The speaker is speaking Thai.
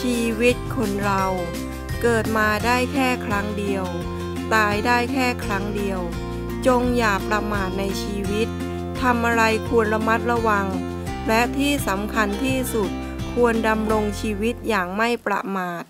ชีวิตคนเรา เกิดมาได้แค่ครั้งเดียว ตายได้แค่ครั้งเดียว จงอย่าประมาทในชีวิตทำอะไรควรระมัดระวัง และที่สำคัญที่สุดควรดำรงชีวิตอย่างไม่ประมาท